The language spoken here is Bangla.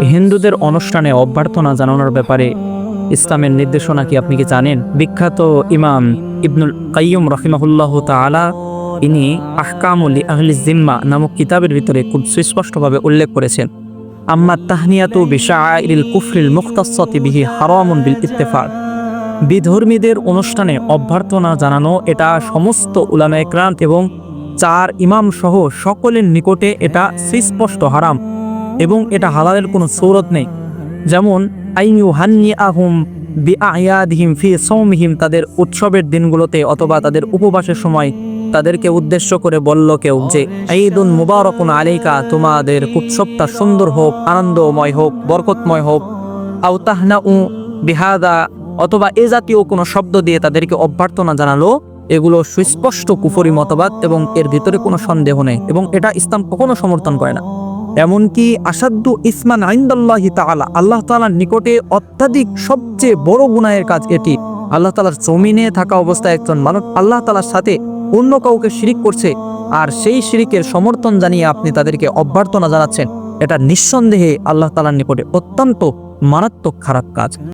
হিন্দুদের অনুষ্ঠানে অভ্যর্থনা জানানোর ব্যাপারে ইসলামের নির্দেশনা কি আপনি কি জানেন? বিখ্যাত ইমাম ইবনুল কাইয়ুম রহিমাহুল্লাহ তাআলা, ইনি আহকামুল আহলি জিম্মা নামক কিতাবের ভিতরে খুব সুস্পষ্টভাবে উল্লেখ করেছেন। আম্মা তাহনিয়াতু বিশাআইরিল কুফরিল মুখতাসসাতি বিহি হারামুন বিল ইত্তেফাক। বিধর্মীদের অনুষ্ঠানে অভ্যর্থনা জানানো এটা সমস্ত উলামা একরাম এবং চার ইমাম সহ সকলের নিকটে এটা সুস্পষ্ট হারাম। এবং এটা হালালের কোনো সৌরত নেই। যেমন ফি তাদের উৎসবের দিনগুলোতে অথবা তাদের উপবাসের সময় তাদেরকে উদ্দেশ্য করে বলল কেউ যে, ঈদুন মুবারকুন আলাইকা, তোমাদের উৎসবটা সুন্দর হোক, আনন্দময় হোক, বরকতময় হোক। আও তাহনা উ বিহাদা, অথবা এ জাতীয় কোনো শব্দ দিয়ে তাদেরকে অভ্যর্থনা জানালো। এগুলো সুস্পষ্ট কুফরি মতবাদ এবং এর ভিতরে কোনো সন্দেহ নেই এবং এটা ইসলাম কখনো সমর্থন করে না। এমনকি আসাদ্দু ইসমান আইন্দাল্লাহি তালা আল্লাহ তালার নিকটে অত্যাধিক সবচেয়ে বড় গুনায়ের কাজ এটি। আল্লাহ তালার জমিনে থাকা অবস্থায় একজন মানুষ আল্লাহ তালার সাথে অন্য কাউকে শিরিক করছে, আর সেই শিরিকের সমর্থন জানিয়ে আপনি তাদেরকে অভ্যর্থনা জানাচ্ছেন। এটা নিঃসন্দেহে আল্লাহ তালার নিকটে অত্যন্ত মারাত্মক খারাপ কাজ।